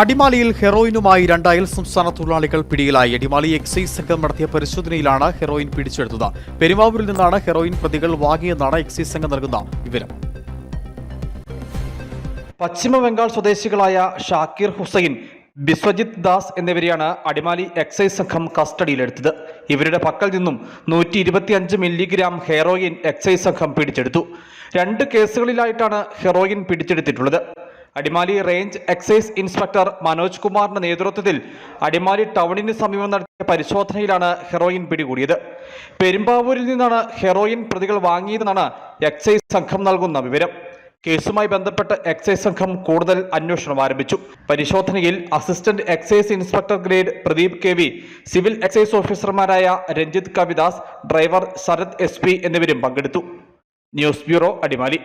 അടിമാലിയിൽ ഹെറോയിനുമായി രണ്ട് സംസ്ഥാന തൊഴിലാളികൾ പിടിയിലായി. അടിമാലി എക്സൈസ് സംഘം നടത്തിയ പരിശോധനയിലാണ് ഹെറോയിൻ പിടിച്ചെടുത്തത്. പെരുമാവൂരിൽ നിന്നാണ് ഹെറോയിൻ പ്രതികൾ വാങ്ങിയെന്നാണ് എക്സൈസ് സംഘം നൽകുന്ന വിവരം. പശ്ചിമ ബംഗാൾ സ്വദേശികളായ ഷാക്കിർ ഹുസൈൻ ബിസ്വജിത് ദാസ് എന്നിവരെയാണ് അടിമാലി എക്സൈസ് സംഘം കസ്റ്റഡിയിലെടുത്തത്. ഇവരുടെ പക്കൽ നിന്നും നൂറ്റി ഇരുപത്തിയഞ്ച് മില്ലിഗ്രാം ഹെറോയിൻ എക്സൈസ് സംഘം പിടിച്ചെടുത്തു. രണ്ട് കേസുകളിലായിട്ടാണ് heroin പിടിച്ചെടുത്തിട്ടുള്ളത്. Adimali range excise inspector Manoj കുമാറിന്റെ നേതൃത്വത്തിൽ അടിമാലി ടൗണിന് സമീപം നടത്തിയ പരിശോധനയിലാണ് ഹെറോയിൻ പിടികൂടിയത്. പെരുമ്പാവൂരിൽ നിന്നാണ് ഹെറോയിൻ പ്രതികൾ വാങ്ങിയതെന്നാണ് എക്സൈസ് സംഘം നൽകുന്ന വിവരം. കേസുമായി ബന്ധപ്പെട്ട് എക്സൈസ് സംഘം കൂടുതൽ അന്വേഷണം ആരംഭിച്ചു. പരിശോധനയിൽ assistant excise inspector grade Pradeep K V civil excise ഓഫീസർമാരായ രഞ്ജിത് കവിദാസ് ഡ്രൈവർ ശരത് എസ് എന്നിവരും പങ്കെടുത്തു. News bureau Adimali.